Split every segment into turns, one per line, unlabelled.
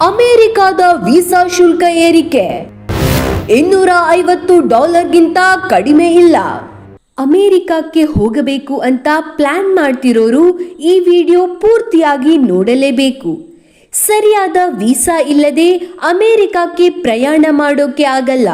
ಅಮೆರಿಕದ ವೀಸಾ ಶುಲ್ಕ ಏರಿಕೆ. ಇನ್ನೂರ ಐವತ್ತು ಡಾಲರ್ಗಿಂತ ಕಡಿಮೆ ಇಲ್ಲ. ಅಮೆರಿಕಕ್ಕೆ ಹೋಗಬೇಕು ಅಂತ ಪ್ಲಾನ್ ಮಾಡ್ತಿರೋರು ಈ ವಿಡಿಯೋ ಪೂರ್ತಿಯಾಗಿ ನೋಡಲೇಬೇಕು. ಸರಿಯಾದ ವೀಸಾ ಇಲ್ಲದೆ ಅಮೆರಿಕಕ್ಕೆ ಪ್ರಯಾಣ ಮಾಡೋಕೆ ಆಗಲ್ಲ.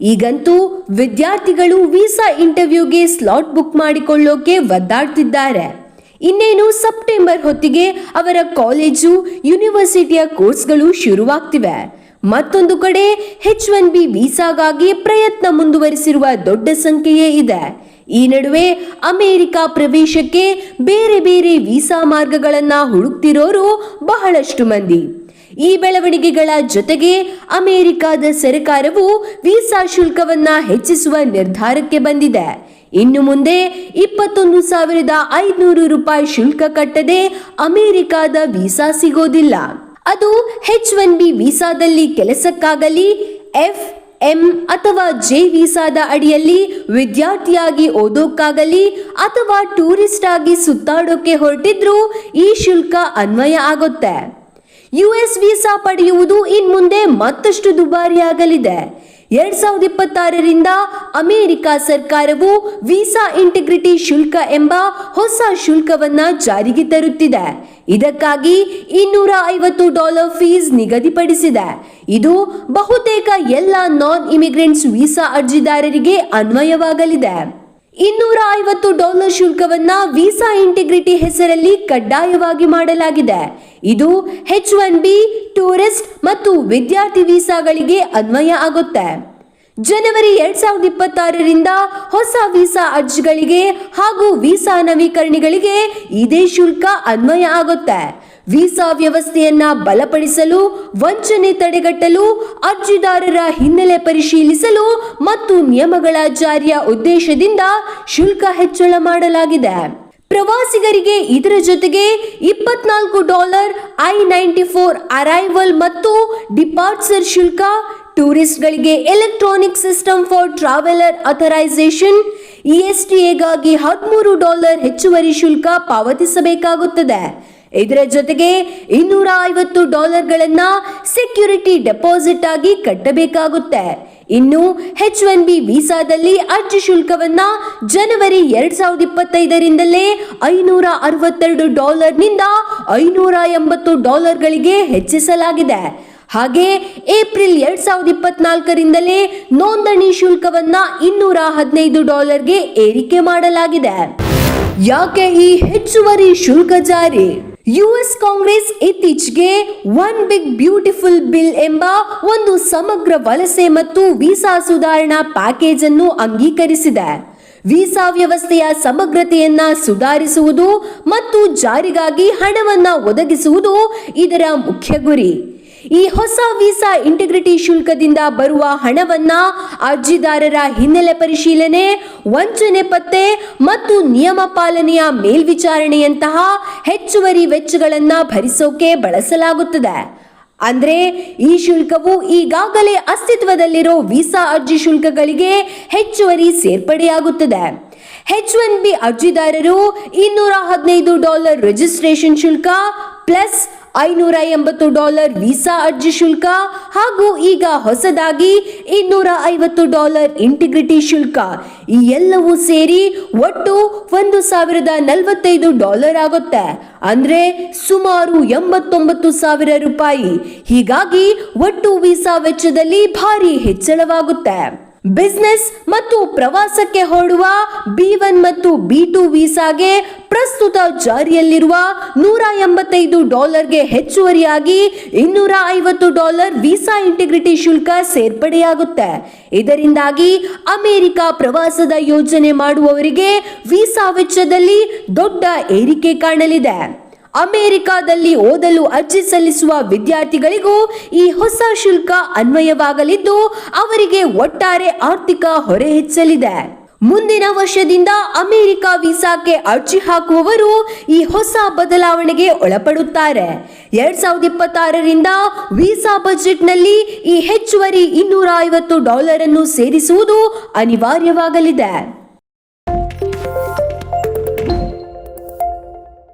ಈಗಂತೂ ವಿದ್ಯಾರ್ಥಿಗಳು ವೀಸಾ ಇಂಟರ್ವ್ಯೂಗೆ ಸ್ಲಾಟ್ ಬುಕ್ ಮಾಡಿಕೊಳ್ಳೋಕೆ ಒದ್ದಾಡ್ತಿದ್ದಾರೆ. ಇನ್ನೇನು ಸೆಪ್ಟೆಂಬರ್ ಹೊತ್ತಿಗೆ ಅವರ ಕಾಲೇಜು, ಯೂನಿವರ್ಸಿಟಿಯ ಕೋರ್ಸ್ಗಳು ಶುರುವಾಗ್ತಿವೆ. ಮತ್ತೊಂದು ಕಡೆ ಹೆಚ್ ಒನ್ ಬಿ ವೀಸಾಗಾಗಿ ಪ್ರಯತ್ನ ಮುಂದುವರಿಸಿರುವ ದೊಡ್ಡ ಸಂಖ್ಯೆಯೇ ಇದೆ. ಈ ನಡುವೆ ಅಮೆರಿಕ ಪ್ರವೇಶಕ್ಕೆ ಬೇರೆ ಬೇರೆ ವೀಸಾ ಮಾರ್ಗಗಳನ್ನ ಹುಡುಕ್ತಿರೋರು ಬಹಳಷ್ಟು ಮಂದಿ. ಈ ಬೆಳವಣಿಗೆಗಳ ಜೊತೆಗೆ ಅಮೆರಿಕದ ಸರ್ಕಾರವು ವೀಸಾ ಶುಲ್ಕವನ್ನ ಹೆಚ್ಚಿಸುವ ನಿರ್ಧಾರಕ್ಕೆ ಬಂದಿದೆ. ಇನ್ನು ಮುಂದೆ ಇಪ್ಪತ್ತೊಂದು ಸಾವಿರದ ಐದುನೂರು ರೂಪಾಯಿ ಶುಲ್ಕ ಕಟ್ಟದೆ ಅಮೆರಿಕಾದ ವೀಸಾ ಸಿಗೋದಿಲ್ಲ. ಅದು ಹೆಚ್ ಒನ್ ಬಿ ವೀಸಾದಲ್ಲಿ ಕೆಲಸಕ್ಕಾಗಲಿ, ಎಫ್ ಎಂ ಅಥವಾ ಜೆ ವೀಸಾದ ಅಡಿಯಲ್ಲಿ ವಿದ್ಯಾರ್ಥಿಯಾಗಿ ಓದೋಕ್ಕಾಗಲಿ ಅಥವಾ ಟೂರಿಸ್ಟ್ ಆಗಿ ಸುತ್ತಾಡೋಕೆ ಹೊರಟಿದ್ರೂ ಈ ಶುಲ್ಕ ಅನ್ವಯ ಆಗುತ್ತೆ. ಯುಎಸ್ ವೀಸಾ ಪಡೆಯುವುದು ಇನ್ಮುಂದೆ ಮತ್ತಷ್ಟು ದುಬಾರಿಯಾಗಲಿದೆ. ಎರಡ್ ಸಾವಿರದ ಇಪ್ಪತ್ತಾರರಿಂದ ಅಮೆರಿಕ ಸರ್ಕಾರವು ವೀಸಾ ಇಂಟಿಗ್ರಿಟಿ ಶುಲ್ಕ ಎಂಬ ಹೊಸ ಶುಲ್ಕವನ್ನ ಜಾರಿಗೆ ತರುತ್ತಿದೆ. ಇದಕ್ಕಾಗಿ ಇನ್ನೂರ ಐವತ್ತು ಡಾಲರ್ ಫೀಸ್ ನಿಗದಿಪಡಿಸಿದೆ. ಇದು ಬಹುತೇಕ ಎಲ್ಲ ನಾನ್ ಇಮಿಗ್ರೆಂಟ್ಸ್ ವೀಸಾ ಅರ್ಜಿದಾರರಿಗೆ ಅನ್ವಯವಾಗಲಿದೆ. ಇನ್ನೂರ ಐವತ್ತು ಡಾಲರ್ ಶುಲ್ಕವನ್ನ ವೀಸಾ ಇಂಟಿಗ್ರಿಟಿ ಹೆಸರಲ್ಲಿ ಕಡ್ಡಾಯವಾಗಿ ಮಾಡಲಾಗಿದೆ. ಇದು ಹೆಚ್ ಒನ್ ಬಿ ಟೂರಿಸ್ಟ್ ಮತ್ತು ವಿದ್ಯಾರ್ಥಿ ವೀಸಾಗಳಿಗೆ ಅನ್ವಯ ಆಗುತ್ತೆ. ಜನವರಿ ಎರಡ್ ಸಾವಿರದ ಇಪ್ಪತ್ತಾರರಿಂದ ಹೊಸ ವೀಸಾ ಅರ್ಜಿಗಳಿಗೆ ಹಾಗೂ ವೀಸಾ ನವೀಕರಣಗಳಿಗೆ ಇದೇ ಶುಲ್ಕ ಅನ್ವಯ ಆಗುತ್ತೆ. ವೀಸಾ ವ್ಯವಸ್ಥೆಯನ್ನ ಬಲಪಡಿಸಲು, ವಂಚನೆ ತಡೆಗಟ್ಟಲು, ಅರ್ಜಿದಾರರ ಹಿನ್ನೆಲೆ ಪರಿಶೀಲಿಸಲು ಮತ್ತು ನಿಯಮಗಳ ಜಾರಿಯ ಉದ್ದೇಶದಿಂದ ಶುಲ್ಕ ಹೆಚ್ಚಳ ಮಾಡಲಾಗಿದೆ. ಪ್ರವಾಸಿಗರಿಗೆ ಇದರ ಜೊತೆಗೆ ಇಪ್ಪತ್ನಾಲ್ಕು dollar I ninety four arrival ಮತ್ತು ಡಿಪಾರ್ಚರ್ ಶುಲ್ಕ, ಟೂರಿಸ್ಟ್ಗಳಿಗೆ electronic system for traveler authorization ಇಎಸ್ಟಿಎಗಾಗಿ ಹದಿಮೂರು ಡಾಲರ್ ಹೆಚ್ಚುವರಿ ಶುಲ್ಕ ಪಾವತಿಸಬೇಕಾಗುತ್ತದೆ. ಇದರ ಜೊತೆಗೆ ಇನ್ನೂರ ಐವತ್ತು ಡಾಲರ್ಗಳನ್ನ ಸೆಕ್ಯೂರಿಟಿ ಡೆಪಾಸಿಟ್ ಆಗಿ ಕಟ್ಟಬೇಕಾಗುತ್ತೆ. ಇನ್ನು ಹೆಚ್ ಒನ್ ಬಿ ವೀಸಾದಲ್ಲಿ ಅರ್ಜಿ ಶುಲ್ಕವನ್ನ ಜನವರಿ ಎರಡ್ ಸಾವಿರದ ಇಪ್ಪತ್ತೈದರಿಂದಲೇ ಐನೂರ ಅರವತ್ತೆರಡು ಡಾಲರ್ನಿಂದ ಐನೂರ ಎಂಬತ್ತು ಡಾಲರ್ಗಳಿಗೆ ಹೆಚ್ಚಿಸಲಾಗಿದೆ. ಹಾಗೆ ಏಪ್ರಿಲ್ ಎರಡ್ ಸಾವಿರದ ಇಪ್ಪತ್ನಾಲ್ಕರಿಂದಲೇ ನೋಂದಣಿ ಶುಲ್ಕವನ್ನ ಇನ್ನೂರ ಹದಿನೈದು ಡಾಲರ್ಗೆ ಏರಿಕೆ ಮಾಡಲಾಗಿದೆ. ಯಾಕೆ ಈ ಹೆಚ್ಚುವರಿ ಶುಲ್ಕ ಜಾರಿ? ಯುಎಸ್ ಕಾಂಗ್ರೆಸ್ ಇತ್ತೀಚೆಗೆ ಒನ್ ಬಿಗ್ ಬ್ಯೂಟಿಫುಲ್ ಬಿಲ್ ಎಂಬ ಒಂದು ಸಮಗ್ರ ವಲಸೆ ಮತ್ತು ವೀಸಾ ಸುಧಾರಣಾ ಪ್ಯಾಕೇಜ್ ಅನ್ನು ಅಂಗೀಕರಿಸಿದೆ. ವೀಸಾ ವ್ಯವಸ್ಥೆಯ ಸಮಗ್ರತೆಯನ್ನ ಸುಧಾರಿಸುವುದು ಮತ್ತು ಜಾರಿಗಾಗಿ ಹಣವನ್ನ ಒದಗಿಸುವುದು ಇದರ ಮುಖ್ಯ ಗುರಿ. ಈ ಹೊಸ ವೀಸಾ ಇಂಟಿಗ್ರಿಟಿ ಶುಲ್ಕದಿಂದ ಬರುವ ಹಣವನ್ನ ಅರ್ಜಿದಾರರ ಹಿನ್ನೆಲೆ ಪರಿಶೀಲನೆ, ವಂಚನೆ ಪತ್ತೆ ಮತ್ತು ನಿಯಮ ಪಾಲನೆಯ ಮೇಲ್ವಿಚಾರಣೆಯಂತಹ ಹೆಚ್ಚುವರಿ ವೆಚ್ಚಗಳನ್ನ ಭರಿಸೋಕೆ ಬಳಸಲಾಗುತ್ತದೆ. ಅಂದ್ರೆ ಈ ಶುಲ್ಕವು ಈಗಾಗಲೇ ಅಸ್ತಿತ್ವದಲ್ಲಿರೋ ವೀಸಾ ಅರ್ಜಿ ಶುಲ್ಕಗಳಿಗೆ ಹೆಚ್ಚುವರಿ ಸೇರ್ಪಡೆಯಾಗುತ್ತದೆ. ಹೆಚ್ ಒನ್ ಬಿ ಅರ್ಜಿದಾರರು ಇನ್ನೂರ ಹದಿನೈದು ಡಾಲರ್ ರಿಜಿಸ್ಟ್ರೇಷನ್ ಶುಲ್ಕ ಪ್ಲಸ್ ಐನೂರ ಎಂಬತ್ತು ಡಾಲರ್ ವೀಸಾ ಅರ್ಜಿ ಶುಲ್ಕ ಹಾಗೂ ಈಗ ಹೊಸದಾಗಿ ಇನ್ನೂರ ಐವತ್ತು ಡಾಲರ್ ಇಂಟಿಗ್ರಿಟಿ ಶುಲ್ಕ. ಈ ಎಲ್ಲವೂ ಸೇರಿ ಒಟ್ಟು ಒಂದು ಸಾವಿರದ ನಲವತ್ತೈದು ಡಾಲರ್ ಆಗುತ್ತೆ. ಅಂದ್ರೆ ಸುಮಾರು ಎಂಬತ್ತೊಂಬತ್ತು ಸಾವಿರ ರೂಪಾಯಿ. ಹೀಗಾಗಿ ಒಟ್ಟು ವೀಸಾ ವೆಚ್ಚದಲ್ಲಿ ಭಾರಿ ಹೆಚ್ಚಳವಾಗುತ್ತೆ. ಬಿಸ್ನೆಸ್ ಮತ್ತು ಪ್ರವಾಸಕ್ಕೆ ಹೊರಡುವ ಬಿ ಒನ್ ಮತ್ತು ಬಿ ಟು ವೀಸಾಗೆ ಪ್ರಸ್ತುತ ಜಾರಿಯಲ್ಲಿರುವ ನೂರ ಎಂಬತ್ತೈದು ಡಾಲರ್ಗೆ ಹೆಚ್ಚುವರಿಯಾಗಿ ಇನ್ನೂರ ಐವತ್ತು ಡಾಲರ್ ವೀಸಾ ಇಂಟಿಗ್ರಿಟಿ ಶುಲ್ಕ ಸೇರ್ಪಡೆಯಾಗುತ್ತೆ. ಇದರಿಂದಾಗಿ ಅಮೆರಿಕ ಪ್ರವಾಸದ ಯೋಜನೆ ಮಾಡುವವರಿಗೆ ವೀಸಾ ವೆಚ್ಚದಲ್ಲಿ ದೊಡ್ಡ ಏರಿಕೆ ಕಾಣಲಿದೆ. ಅಮೆರಿಕಾದಲ್ಲಿ ಓದಲು ಅರ್ಜಿ ಸಲ್ಲಿಸುವ ವಿದ್ಯಾರ್ಥಿಗಳಿಗೂ ಈ ಹೊಸ ಶುಲ್ಕ ಅನ್ವಯವಾಗಲಿದ್ದು, ಅವರಿಗೆ ಒಟ್ಟಾರೆ ಆರ್ಥಿಕ ಹೊರೆ ಹೆಚ್ಚಲಿದೆ. ಮುಂದಿನ ವರ್ಷದಿಂದ ಅಮೆರಿಕ ವೀಸಾಕ್ಕೆ ಅರ್ಜಿ ಹಾಕುವವರು ಈ ಹೊಸ ಬದಲಾವಣೆಗೆ ಒಳಪಡುತ್ತಾರೆ. ಎರಡ್ ಸಾವಿರದ ಇಪ್ಪತ್ತಾರರಿಂದ ವೀಸಾ ಬಜೆಟ್ನಲ್ಲಿ ಈ ಹೆಚ್ಚುವರಿ ಇನ್ನೂರ ಐವತ್ತು ಡಾಲರ್ ಅನ್ನು ಸೇರಿಸುವುದು ಅನಿವಾರ್ಯವಾಗಲಿದೆ.